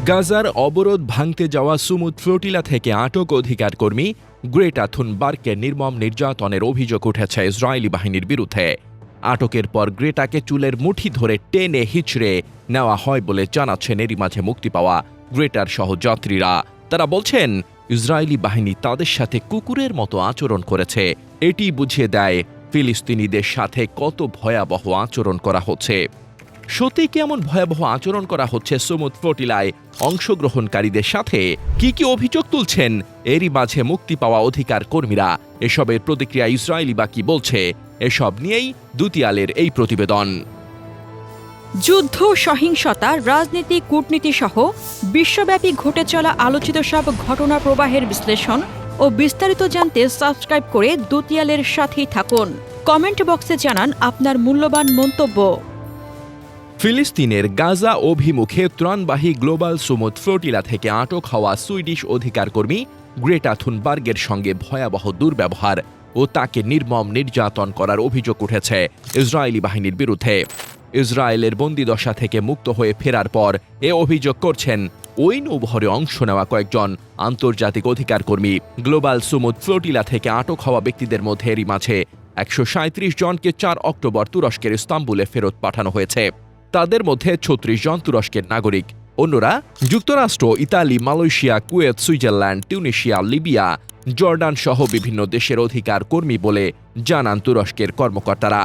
গাজার অবরোধ ভাঙতে যাওয়া সুমুদ ফ্লোটিলা থেকে আটক অধিকার কর্মী গ্রেটা থুনবার্গকে নির্মম নির্যাতনের অভিযোগ উঠেছে ইসরায়েলি বাহিনীর বিরুদ্ধে। আটকের পর গ্রেটাকে চুলের মুঠি ধরে টেনে হিচড়ে নেওয়া হয় বলে জানাচ্ছেন এরই মাঝে মুক্তি পাওয়া গ্রেটার সহযাত্রীরা। তারা বলছেন, ইসরায়েলি বাহিনী তাদের সাথে কুকুরের মতো আচরণ করেছে। এটি বুঝিয়ে দেয়, ফিলিস্তিনিদের সাথে কত ভয়াবহ আচরণ করা হচ্ছে। সত্যি কি এমন ভয়াবহ আচরণ করা হচ্ছে সুমুদ ফ্লোটিলায় অংশগ্রহণকারীদের সাথে? কি কি অভিযোগ তুলছেন? এরই মাঝে মুক্তি পাওয়া অধিকার কর্মীরা। এসবের প্রতিক্রিয়া ইসরায়েলি বা কি বলছে, এসব নিয়েই দুতিয়ালের এই প্রতিবেদন। যুদ্ধ, সহিংসতা, রাজনীতি, কূটনীতি সহ বিশ্বব্যাপী ঘটে চলা আলোচিত সব ঘটনা প্রবাহের বিশ্লেষণ ও বিস্তারিত জানতে সাবস্ক্রাইব করে দুতিয়ালের সাথেই থাকুন। কমেন্ট বক্সে জানান আপনার মূল্যবান মন্তব্য। ফিলিস্তিনের গাজা অভিমুখে ত্রাণবাহী গ্লোবাল সুমুদ ফ্লোটিলা থেকে আটক হওয়া সুইডিশ অধিকার কর্মী গ্রেটা থুনবার্গের সঙ্গে ভয়াবহ দুর্ব্যবহার ও তাকে নির্মম নির্যাতন করার অভিযোগ উঠেছে ইসরায়েলি বাহিনীর বিরুদ্ধে। ইসরায়েলের বন্দিদশা থেকে মুক্ত হয়ে ফেরার পর এ অভিযোগ করছেন, ওই নৌবহরে অংশ নেওয়া কয়েকজন আন্তর্জাতিক অধিকার কর্মী গ্লোবাল সুমুদ ফ্লোটিলা থেকে আটক হওয়া ব্যক্তিদের মধ্যে এরই মাঝে একশো সাঁইত্রিশ জনকে চার অক্টোবর তুরস্কের ইস্তাম্বুলে ফেরত পাঠানো হয়েছে। তাদের মধ্যে ছত্রিশ জন তুরস্কের নাগরিক। অন্যরা যুক্তরাষ্ট্র, Italy, Malaysia, Kuwait, Switzerland Tunisia Libya, Jordan সহ বিভিন্ন দেশের অধিকার কর্মী বলে জানান তুরস্কের কর্মকর্তারা।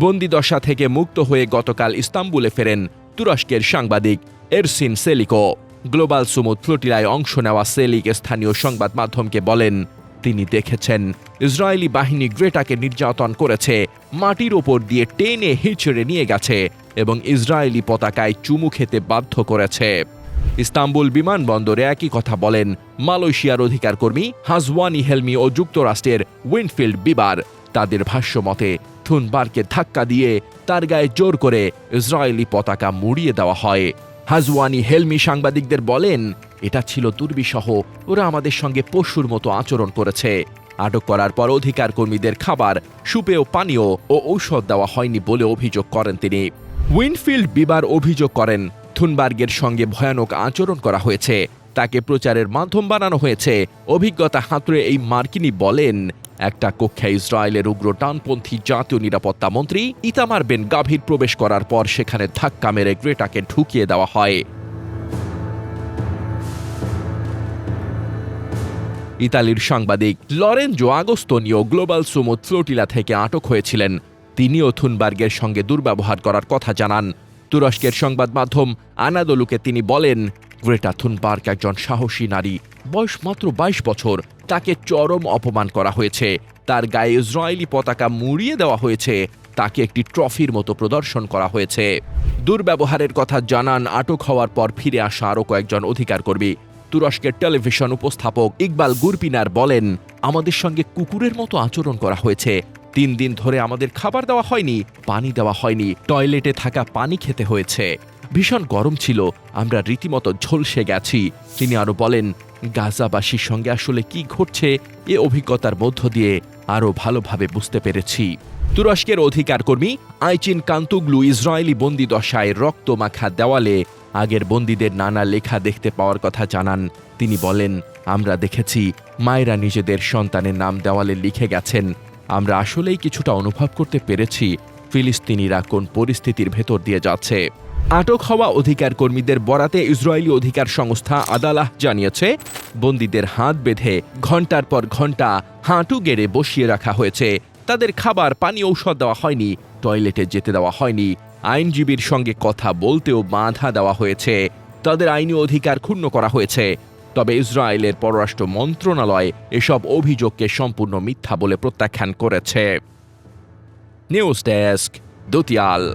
বন্দিদশা থেকে মুক্ত হয়ে গতকাল ইস্তাম্বুলে ফেরেন তুরস্কের সাংবাদিক এরসিন সেলিকো। গ্লোবাল সুমুদ ফ্লোটিলায় অংশ নেওয়া সেলিক স্থানীয় সংবাদ মাধ্যমকে বলেন তিনি দেখেছেন। ইসরায়েলি বাহিনী গ্রেটাকে নির্যাতন করেছে। মাটির ওপর দিয়ে টেনে হিচড়ে নিয়ে গেছে এবং ইসরায়েলি পতাকায় চুমু খেতে বাধ্য করেছে। ইস্তাম্বুল বিমানবন্দরে একই কথা বলেন মালয়েশিয়ার অধিকার কর্মী হাজওয়ানি হেলমি ও যুক্তরাষ্ট্রের উইন্ডফিল্ড বিবার। তাদের ভাষ্য মতে থুনবারকে ধাক্কা দিয়ে তার গায়ে জোর করে ইসরায়েলি পতাকা মুড়িয়ে দেওয়া হয়। হাজওয়ানি হেলমি সাংবাদিকদের বলেন এটা ছিল দুর্বিসহ ওরা আমাদের সঙ্গে পশুর মতো আচরণ করেছে। আটক করার পর অধিকার কর্মীদের খাবার সুপেয় পানীয় ও ঔষধ দেওয়া হয়নি বলে অভিযোগ করেন তিনি। উইনফিল্ড বিবার অভিযোগ করেন, থুনবার্গের সঙ্গে ভয়ানক আচরণ করা হয়েছে। তাকে প্রচারের মাধ্যম বানানো হয়েছে। অভিজ্ঞতা হাতুড়ে এই মার্কিনি বলেন, একটা কক্ষে ইসরায়েলের উগ্র ডানপন্থী জাতীয় নিরাপত্তা মন্ত্রী ইতামার বেন গাভীর প্রবেশ করার পর সেখানে ধাক্কা মেরে গ্রেটাকে ঢুকিয়ে দেওয়া হয়। ইতালির সাংবাদিক Lorenzo Agostino global Sumud flotilla থেকে আটক হয়েছিলেন। তিনিও থুনবার্গের সঙ্গে দুর্ব্যবহার করার কথা জানান। তুরস্কের সংবাদ মাধ্যম আনাদলুকে তিনি বলেন, গ্রেটা থুনবার্গ একজন সাহসী নারী। বয়স মাত্র বাইশ বছর। তাকে চরম অপমান করা হয়েছে। তার গায়ে ইসরায়েলি পতাকা মুড়িয়ে দেওয়া হয়েছে। তাকে একটি ট্রফির মতো প্রদর্শন করা হয়েছে। দুর্ব্যবহারের কথা জানান, আটক হওয়ার পর ফিরে আসা আরও কয়েকজন অধিকার কর্মী তুরস্কের টেলিভিশন উপস্থাপক ইকবাল গুরপিনার বলেন, আমাদের সঙ্গে কুকুরের মতো আচরণ করা হয়েছে। তিন দিন ধরে আমাদের খাবার দেওয়া হয়নি, পানি দেওয়া হয়নি, টয়লেটে থাকা পানি খেতে হয়েছে। ভীষণ গরম ছিল, আমরা রীতিমতো ঝলসে গেছি। তিনি আরও বলেন, গাজাবাসীর সঙ্গে আসলে কি ঘটছে এ অভিজ্ঞতার মধ্য দিয়ে আরও ভালোভাবে বুঝতে পেরেছি। তুরস্কের অধিকার কর্মী আইচিন কান্তুগলু ইসরায়েলি বন্দি দশায় রক্তমাখা দেওয়ালে আগের বন্দীদের নানা লেখা দেখতে পাওয়ার কথা জানান। তিনি বলেন, আমরা দেখেছি, মায়েরা নিজেদের সন্তানের নাম দেওয়ালে লিখে গেছেন। আমরা আসলেই কিছুটা অনুভব করতে পেরেছি, ফিলিস্তিনিরা কোন পরিস্থিতির ভেতর দিয়ে যাচ্ছে। আটক হওয়া অধিকার কর্মীদের বরাতে ইসরায়েলি অধিকার সংস্থা আদালাহ জানিয়েছে, বন্দীদের হাত বেঁধে ঘণ্টার পর ঘণ্টা হাঁটু গেড়ে বসিয়ে রাখা হয়েছে। তাদের খাবার, পানি, ঔষধ দেওয়া হয়নি, টয়লেটে যেতে দেওয়া হয়নি। আইনজীবীর সঙ্গে কথা বলতেও বাধা দেওয়া হয়েছে। তাদের আইনি অধিকার ক্ষুণ্ণ করা হয়েছে। তবে ইসরায়েলের পররাষ্ট্র মন্ত্রণালয় এসব অভিযোগকে সম্পূর্ণ মিথ্যা বলে প্রত্যাখ্যান করেছে। News desk, দুতিয়াল।